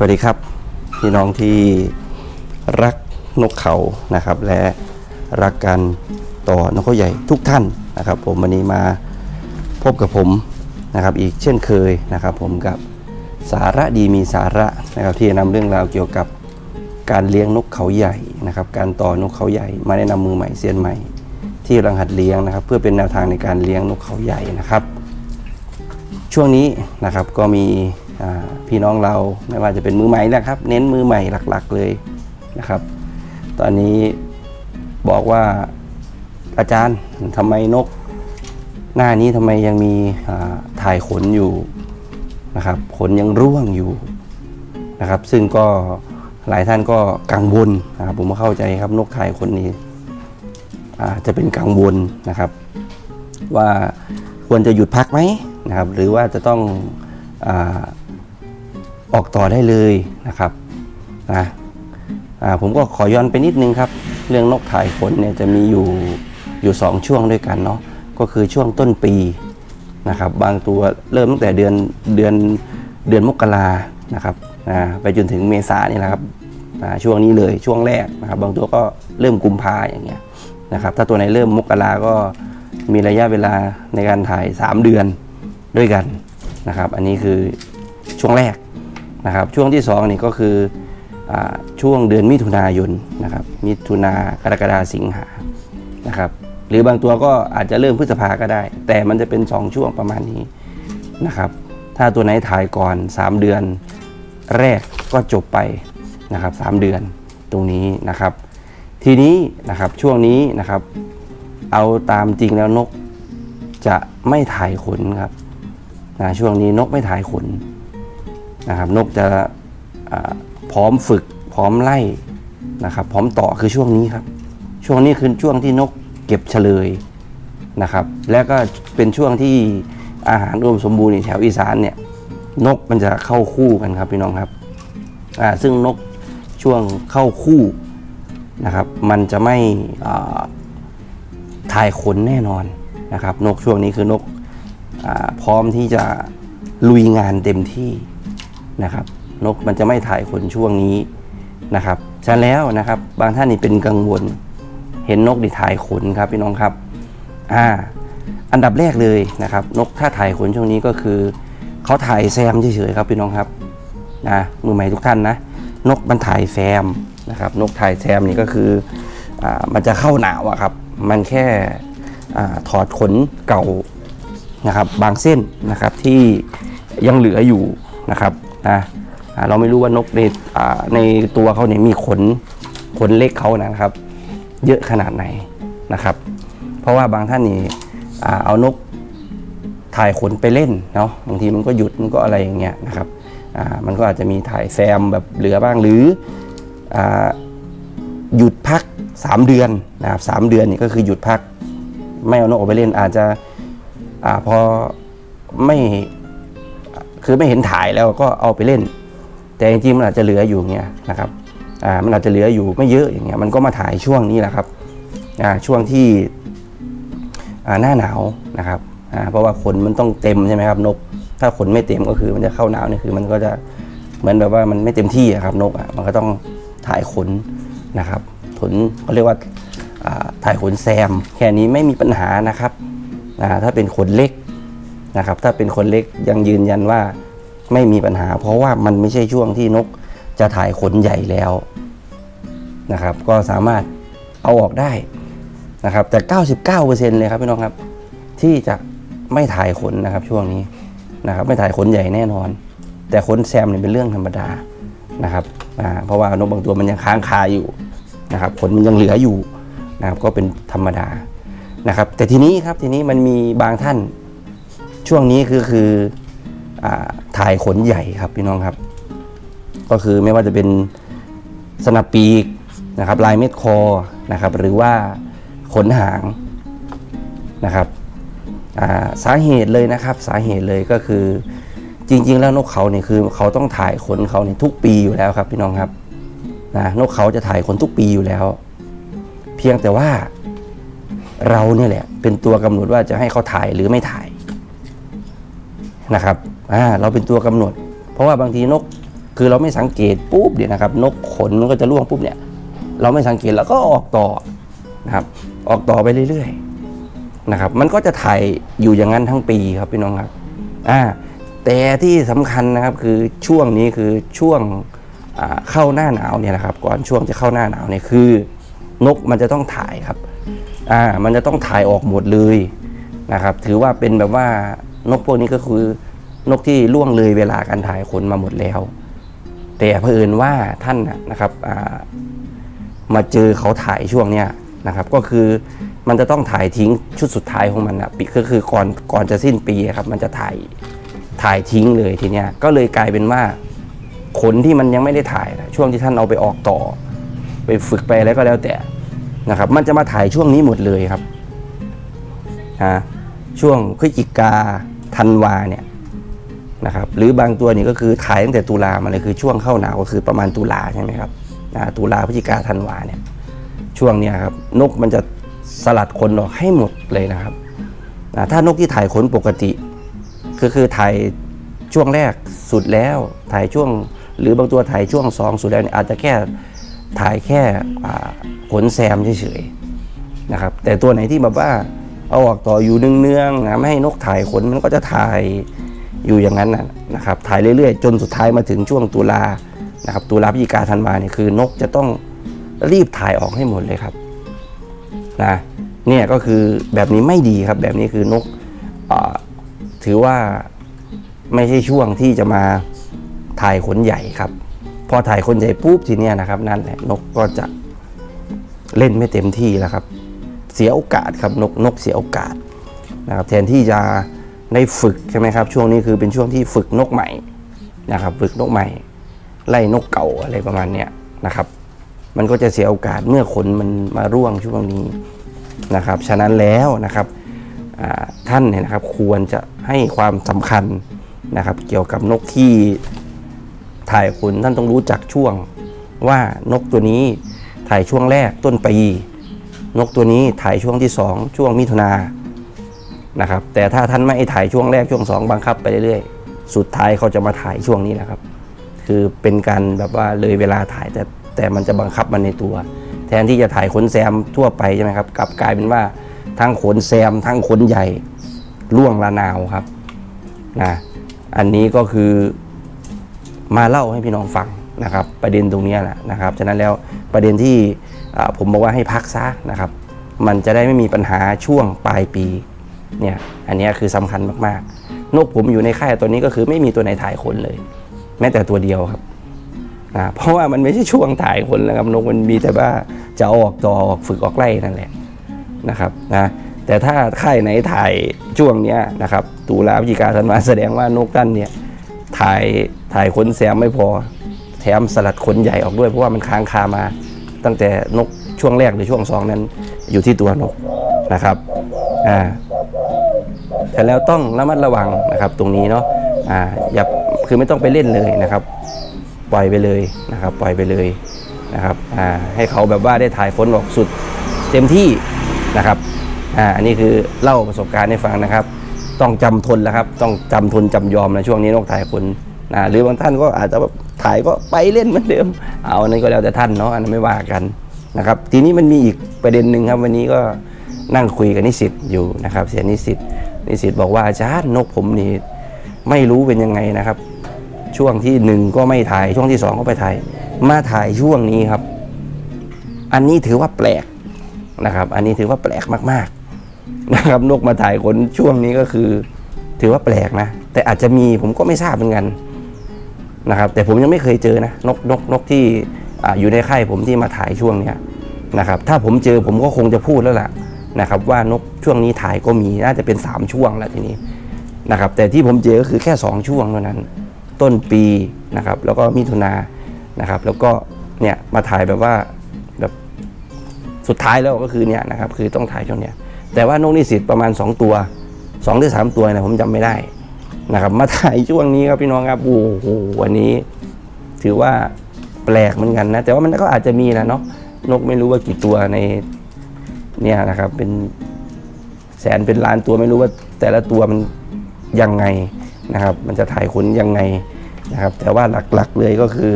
สวัสดีครับ พี่น้องที่รักนกเขานะครับ และรักการต่อนกเขาใหญ่ทุกท่านนะครับ ผมวันนี้มาพบกับผมนะครับ อีกเช่นเคยนะครับ ผมกับสาระดีมีสาระนะครับ ที่จะนำเรื่องราวเกี่ยวกับการเลี้ยงนกเขาใหญ่นะครับ การต่อนกเขาใหญ่มาแนะนำมือใหม่เซียนใหม่ ที่กำลังหัดเลี้ยงนะครับ เพื่อเป็นแนวทางในการเลี้ยงนกเขาใหญ่นะครับ ช่วงนี้นะครับก็มี พี่น้องเราไม่ว่าจะเป็นมือใหม่นะครับ เน้นมือใหม่หลักๆเลยนะครับ ตอนนี้บอกว่าอาจารย์ทำไมนก หน้านี้ทำไมยังมีถ่ายขนอยู่นะครับขนยังร่วงอยู่นะครับ ซึ่งก็หลายท่านก็กังวลนะครับผมเข้าใจครับนกถ่ายขนนี้จะเป็นกังวลนะครับ ว่าควรจะหยุดพักไหมนะครับ หรือว่าจะต้องอา ออกต่อได้เลยนะครับนะผมก็ขอย้อนไปนิดนึงครับ เรื่องนกถ่ายขนเนี่ยจะมีอยู่อยู่สองช่วงด้วยกันเนาะก็คือช่วงต้นปีนะครับบางตัวเริ่มตั้งแต่เดือนเดือนเดือนมกรานะครับอ่าไปจนถึงเมษานี่แหละครับช่วงนี้เลยช่วงแรกนะครับบางตัวก็เริ่มกุมภาอย่างเงี้ยนะครับถ้าตัวไหนเริ่มมกราก็มีระยะเวลาในการถ่าย 3 เดือนด้วยกันนะครับ อันนี้คือช่วงแรก นะครับช่วงที่2นี่ก็คืออช่วงเดือนมิถุนายนนะครับมิถุนากรกฎาสิงหานะครับหรือบางตัวก็อาจจะเริ่มพฤษภาก็ได้ แต่มันจะเป็น 2 ช่วงประมาณนี้นะครับถ้าตัวไหนถ่ายก่อน 3 เดือนแรกก็จบไปนะครับ3เดือนตรงนี้นะครับ ทีนี้นะครับช่วงนี้นะครับ เอาตามจริงแล้วนกจะไม่ถ่ายขนครับนะช่วงนี้นกไม่ถ่ายขน นะครับนกจะพร้อมฝึกพร้อมไล่นะครับพร้อมต่อคือช่วงนี้ครับ ช่วงนี้คือช่วงที่นกเก็บเฉลยนะครับ แล้วก็เป็นช่วงที่อาหารรวมสมบูรณ์ในแถวอีสานเนี่ยนกมันจะเข้าคู่กันครับพี่น้องครับอ่าซึ่งนกช่วงเข้าคู่นะครับ มันจะไม่อ่าถ่ายขนแน่นอนนะครับ นกช่วงนี้คือนกอพร้อมที่จะลุยงานเต็มที่ นะครับ นกมันจะไม่ถ่ายขนช่วงนี้นะครับฉะนั้นแล้วนะครับบางท่านนี่เป็นกังวล เห็นนกนี่ถ่ายขนครับพี่น้องครับอ่าอันดับแรกเลยนะครับ นกถ้าถ่ายขนช่วงนี้ก็คือเขาถ่ายแซมเฉยๆครับพี่น้องครับนะมือใหม่ทุกท่านนะนกมันถ่ายแซมนะครับ นกถ่ายแซมนี่ก็คืออามันจะเข้าหนาวอะครับ มันแค่อาถอดขนเก่านะครับ บางเส้นนะครับที่ยังเหลืออยู่นะครับ นะเราไม่รู้ว่านกในในตัวเขาเนี่ยมีขนขนเล็กเขานะครับ เยอะขนาดไหนนะครับ เพราะว่าบางท่านนี่เอานกถ่ายขนไปเล่นเนาะบางทีมันก็หยุดมันก็อะไรอย่างเงี้ยนะครับมันก็อาจจะมีถ่ายแซมแบบเหลือบ้างหรืออหยุดพัก 3 เดือนนะครับสามเดือนนี่ก็คือหยุดพัก ไม่เอานกออกไปเล่นอาจจะอพอไม่ คือไม่เห็นถ่ายแล้วก็เอาไปเล่น แต่จริงๆมันอาจจะเหลืออยู่เงี้ยนะครับอ่ามันอาจจะเหลืออยู่ไม่เยอะอย่างเงี้ยมันก็มาถ่ายช่วงนี้แหละครับอ่าช่วงที่อ่าหน้าหนาวนะครับอ่าเพราะว่าขนมันต้องเต็มใช่ไหมครับนก ถ้าขนไม่เต็มก็คือมันจะเข้าหนาวนี่คือมันก็จะเหมือนแบบว่ามันไม่เต็มที่อะครับนกอะมันก็ต้องถ่ายขนนะครับขนเขาเรียกว่าอ่าถ่ายขนแซม แค่นี้ไม่มีปัญหานะครับอ่าถ้าเป็นขนเล็ก นะครับถ้าเป็นขนเล็กยังยืนยันว่าไม่มีปัญหา เพราะว่ามันไม่ใช่ช่วงที่นกจะถ่ายขนใหญ่แล้วนะครับ ก็สามารถเอาออกได้นะครับแต่ 99%เลยครับพี่น้องครับ ที่จะไม่ถ่ายขนนะครับช่วงนี้นะครับ ไม่ถ่ายขนใหญ่แน่นอน แต่ขนแซมเนี่ยเป็นเรื่องธรรมดานะครับเพราะว่านกบางตัวมันยังค้างคาอยู่นะครับขนมันยังเหลืออยู่นะครับก็เป็นธรรมดานะครับ แต่ทีนี้ครับทีนี้มันมีบางท่าน ช่วงนี้คือคืออถ่ายขนใหญ่ครับพี่น้องครับ ก็คือไม่ว่าจะเป็นสนับปีกนะครับ ลายเม็ดคอนะครับ หรือว่าขนหางนะครับาสาเหตุเลยนะครับ สาเหตุเลยก็คือจริง ๆ แล้วนกเขาเนี่ยคือเขาต้องถ่ายขนเขาเนี่ยทุกปีอยู่แล้วครับ พี่น้องครับนะนกเขาจะถ่ายขนทุกปีอยู่แล้ว เพียงแต่ว่าเราเนี่ยแหละเป็นตัวกำหนดว่าจะให้เขาถ่ายหรือไม่ถ่าย นะครับอ่าเราเป็นตัวกำหนด เพราะว่าบางทีนกคือเราไม่สังเกตปุ๊บเดี๋ยวนะครับ นกขนมันก็จะร่วงปุ๊บเนี่ย เราไม่สังเกตแล้วก็ออกต่อนะครับ ออกต่อไปเรื่อยๆนะครับ มันก็จะถ่ายอยู่อย่างนั้นทั้งปีครับพี่น้องครับอ่าแต่ที่สำคัญนะครับคือช่วงนี้คือช่วงเข้าหน้าหนาวเนี่ยนะครับ ก่อนช่วงจะเข้าหน้าหนาวเนี่ยคือนกมันจะต้องถ่ายครับอ่ามันจะต้องถ่ายออกหมดเลยนะครับ ถือว่าเป็นแบบว่า นกพวกนี้ก็คือนกที่ล่วงเลยเวลาการถ่ายขนมาหมดแล้ว แต่เผอิญว่าท่านนะครับมาเจอเขาถ่ายช่วงเนี้ยนะครับ ก็คือมันจะต้องถ่ายทิ้งชุดสุดท้ายของมันนะปีก็คือก่อนก่อนจะสิ้นปีครับ มันจะถ่ายถ่ายทิ้งเลยทีเนี้ยก็เลยกลายเป็นว่าขนที่มันยังไม่ได้ถ่ายนะช่วงที่ท่านเอาไปออกต่อ ไปฝึกไปแล้วก็แล้วแต่นะครับ มันจะมาถ่ายช่วงนี้หมดเลยครับนะ ช่วงพฤศจิกาธันวาเนี่ยนะครับหรือบางตัวนี่ก็คือถ่ายตั้งแต่ตุลามาเลยคือช่วงเข้าหนาวก็คือประมาณตุลาใช่ไหมครับตุลาพฤศจิกาธันวาเนี่ยช่วงเนี้ยครับนกมันจะสลัดขนออกให้หมดเลยนะครับถ้านกที่ถ่ายขนปกติก็คือถ่ายช่วงแรกสุดแล้ว ถ่ายช่วงหรือบางตัวถ่ายช่วงสองสุดแล้วเนี่ยอาจจะแค่ถ่ายแค่ขนแซมเฉยๆนะครับแต่ตัวไหนที่แบบว่า เอาออกต่ออยู่เนืองๆนะไม่ให้นกถ่ายขนมันก็จะถ่ายอยู่อย่างนั้นนะครับ ถ่ายเรื่อยๆ จนสุดท้ายมาถึงช่วงตุลานะครับ ตุลาพฤศจิกาธันวาเนี่ยคือนกจะต้องรีบถ่ายออกให้หมดเลยครับนะเนี่ยก็คือแบบนี้ไม่ดีครับ แบบนี้คือนกอถือว่าไม่ใช่ช่วงที่จะมาถ่ายขนใหญ่ครับ พอถ่ายขนใหญ่ปุ๊บทีเนี้ยนะครับ นั่นแหละนกก็จะเล่นไม่เต็มที่แล้วครับ เสียโอกาสครับนกนกเสียโอกาสนะครับแทนที่จะได้ฝึกใช่ไหมครับ ช่วงนี้คือเป็นช่วงที่ฝึกนกใหม่นะครับ ฝึกนกใหม่ ไล่นกเก่าอะไรประมาณเนี้ยนะครับ มันก็จะเสียโอกาสเมื่อขนมันมาร่วงช่วงนี้นะครับ ฉะนั้นแล้วนะครับท่านเนี่ยนะครับควรจะให้ความสำคัญนะครับ เกี่ยวกับนกที่ถ่ายขนท่านต้องรู้จักช่วงว่านกตัวนี้ถ่ายช่วงแรกต้นปี นกตัวนี้ถ่ายช่วงที่สองช่วงมิถุนานะครับ แต่ถ้าท่านไม่ถ่ายช่วงแรกช่วงสองบังคับไปเรื่อยๆ สุดท้ายเขาจะมาถ่ายช่วงนี้แหละครับ คือเป็นการแบบว่าเลยเวลาถ่ายแต่แต่มันจะบังคับมันในตัว แทนที่จะถ่ายขนแซมทั่วไปใช่ไหมครับกลับกลายเป็นว่าทั้งขนแซมทั้งขนใหญ่ล่วงละนาวครับนะอันนี้ก็คือมาเล่าให้พี่น้องฟัง นะครับประเด็นตรงนี้แหละนะครับฉะนั้นแล้วประเด็นที่ผมบอกว่าให้พักซะนะครับมันจะได้ไม่มีปัญหาช่วงปลายปีเนี่ยอันนี้คือสำคัญมากๆ นกผมอยู่ในค่ายตัวนี้ก็คือไม่มีตัวไหนถ่ายขนเลย แม้แต่ตัวเดียวครับอ่าเพราะว่ามันไม่ใช่ช่วงถ่ายขนแล้วครับนกมันมีแต่ว่าจะอออกต่อออกฝึกออกไล่นั่นแหละนะครับนะแต่ถ้าค่ายไหนถ่ายช่วงเนี้ยนะครับตุลาพฤศจิกาธันวาแสดงว่านกท่านเนี่ยถ่ายถ่ายขนแซมไม่พอ แถมสลัดขนใหญ่ออกด้วยเพราะว่ามันค้างคามา ตั้งแต่นกช่วงแรกหรือช่วงสองนั้นอยู่ที่ตัวนกนะครับอ่าแต่แล้วต้องระมัดระวังนะครับตรงนี้เนาะอ่าอย่าคือไม่ต้องไปเล่นเลยนะครับ ปล่อยไปเลยนะครับ ปล่อยไปเลยนะครับอ่าให้เขาแบบว่าได้ถ่ายค้นออกสุดเต็มที่นะครับอ่าอันนี้คือเล่าประสบการณ์ให้ฟังนะครับ ต้องจำทนแล้วครับ ต้องจำทนจำยอมนะช่วงนี้นกถ่ายคนนะหรือบางท่านก็อาจจะแบบ ถ่ายก็ไปเล่นเหมือนเดิม เอาอันนั้นก็แล้วแต่ท่านเนาะอันนั้นไม่ว่ากันนะครับ ทีนี้มันมีอีกประเด็นหนึ่งครับวันนี้ก็นั่งคุยกับนิสิตอยู่นะครับ เสียนิสิตนิสิตบอกว่าอาจารย์นกผมนี่ไม่รู้เป็นยังไงนะครับ ช่วงที่หนึ่งก็ไม่ถ่าย ช่วงที่สองก็ไปถ่าย มาถ่ายช่วงนี้ครับ อันนี้ถือว่าแปลกนะครับ อันนี้ถือว่าแปลกมากๆนะครับนกมาถ่ายขนช่วงนี้ก็คือ ถือว่าแปลกนะ แต่อาจจะมีผมก็ไม่ทราบเหมือนกัน นะครับแต่ผมยังไม่เคยเจอนะนกนกนกที่อยู่ในค่ายผมที่มาถ่ายช่วงเนี้ยนะครับถ้าผมเจอผมก็คงจะพูดแล้วล่ะนะครับว่านกช่วงนี้ถ่ายก็มีน่าจะเป็นสามช่วงแล้วทีนี้นะครับแต่ที่ผมเจอก็คือแค่สองช่วงเท่านั้น ต้นปีนะครับแล้วก็มิถุนานะครับแล้วก็เนี่ยมาถ่ายแบบว่าแบบสุดท้ายแล้วก็คือเนี่ยนะครับคือต้องถ่ายช่วงเนี้ยแต่ว่านกนิสิตประมาณ 2 ตัว2หรือ3ตัวนะผมจำไม่ได้ นะครับ มาถ่ายช่วงนี้ครับพี่น้องครับโอ้โหวันนี้ ถือว่าแปลกเหมือนกันนะ แต่ว่ามันก็อาจจะมีนะเนาะนกไม่รู้ว่ากี่ตัวในเนี่ยนะครับ เป็นแสนเป็นล้านตัวไม่รู้ว่าแต่ละตัวมันยังไงนะครับ มันจะถ่ายขนยังไงนะครับ แต่ว่าหลักๆเลยก็คือ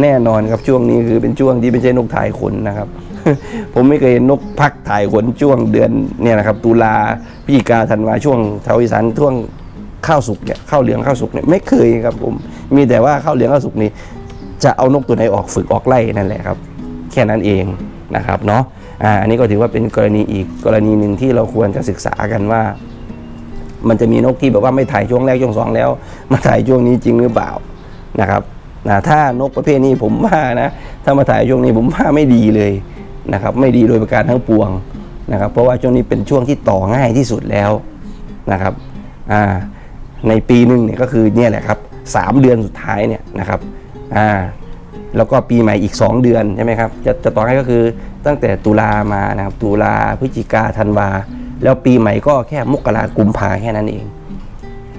แน่นอนครับช่วงนี้คือเป็นช่วงที่ไม่ใช่นกถ่ายขนนะครับ ผมไม่เคยเห็นนกพักถ่ายขนช่วงเดือนเนี่ยนะครับ ตุลาพฤศจิกาธันวาช่วงแถวอีสานช่วง ข้าวสุกเนี่ยข้าวเหลืองข้าวสุกเนี่ยไม่เคยครับผมมีแต่ว่าข้าวเหลืองข้าวสุกนี่จะเอานกตัวไหนออกฝึกออกไล่นั่นแหละครับ แค่นั้นเองนะครับเนาะอ่าอันนี้ก็ถือว่าเป็นกรณีอีกกรณีหนึ่งที่เราควรจะศึกษากันว่า มันจะมีนกที่แบบว่าไม่ถ่ายช่วงแรกช่วงสองแล้ว มาถ่ายช่วงนี้จริงหรือเปล่านะครับนะถ้านกประเภทนี้ผมว่านะถ้ามาถ่ายช่วงนี้ผมว่าไม่ดีเลยนะครับ ไม่ดีโดยประการทั้งปวงนะครับ เพราะว่าช่วงนี้เป็นช่วงที่ต่อง่ายที่สุดแล้วนะครับอ่า ในปีหนึ่งเนี่ยก็คือเนี่ยแหละครับสามเดือนสุดท้ายเนี่ยนะครับอ่าแล้วก็ปีใหม่อีก 2 เดือนใช่ไหมครับจะจะต่อให้ก็คือตั้งแต่ตุลามานะครับตุลาพฤศจิกาธันวา แล้วปีใหม่ก็แค่มกรากุมภาแค่นั้นเอง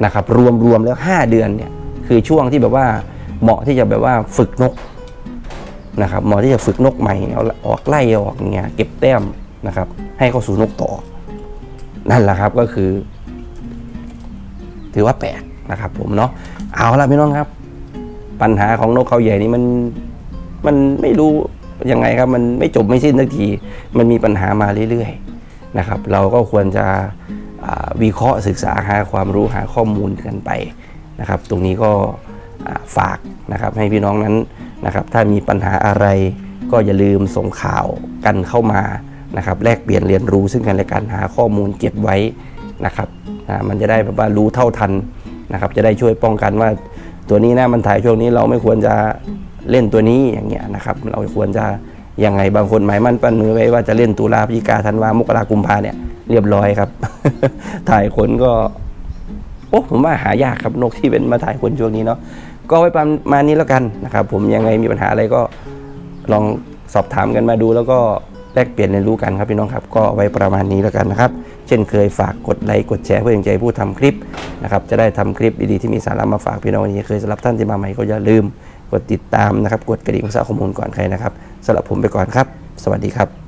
นะครับรวมรวมแล้ว 5 เดือนเนี่ยคือช่วงที่แบบว่าเหมาะที่จะแบบว่าฝึกนกนะครับเหมาะที่จะฝึกนกใหม่เอาออกไล่ออกเงี้ยเก็บแต้มนะครับให้เข้าสู่นกต่อ นั่นแหละครับก็คือ ถือว่าแปลกนะครับผมเนาะเอาละพี่น้องครับ ปัญหาของนกเขาใหญ่นี่มันมันไม่รู้ยังไงครับ มันไม่จบไม่สิ้นสักทีมันมีปัญหามาเรื่อยๆนะครับ เราก็ควรจะวิเคราะห์ศึกษาหาความรู้หาข้อมูลกันไปนะครับ ตรงนี้ก็ฝากนะครับให้พี่น้องนั้นนะครับ ถ้ามีปัญหาอะไรก็อย่าลืมส่งข่าวกันเข้ามานะครับ แลกเปลี่ยนเรียนรู้ซึ่งกันและกันหาข้อมูลเก็บไว้ นะครับอ่ามันจะได้แบบว่ารู้เท่าทันนะครับจะได้ช่วยป้องกันว่าตัวนี้นะมันถ่ายช่วงนี้เราไม่ควรจะเล่นตัวนี้อย่างเงี้ยนะครับเราควรจะยังไงบางคนหมายมั่นปั้นมือไว้ว่าจะเล่นตุลาพฤศจิกาธันวามกรากุมภาเนี่ยเรียบร้อยครับ ถ่ายคนก็โอ้ผมว่าหายากครับนกที่เป็นมาถ่ายคนช่วงนี้เนาะก็ไว้ประมาณนี้แล้วกันนะครับ ผมยังไงมีปัญหาอะไรก็ลองสอบถามกันมาดูแล้วก็ แลกเปลี่ยนเรียนรู้กันครับพี่น้องครับ ก็ไว้ประมาณนี้แล้วกันนะครับ เช่นเคยฝากกดไลค์กดแชร์เพื่อเป็นกำลังใจผู้ทำคลิปนะครับจะได้ทำคลิปดีๆที่มีสาระมาฝากพี่น้องวันนี้เคยสำหรับท่านที่มาใหม่ก็อย่าลืมกดติดตามนะครับ กดกระดิ่งเพื่อทราข้อมูลก่อนใครนะครับสำหรับผมไปก่อนครับ สวัสดีครับ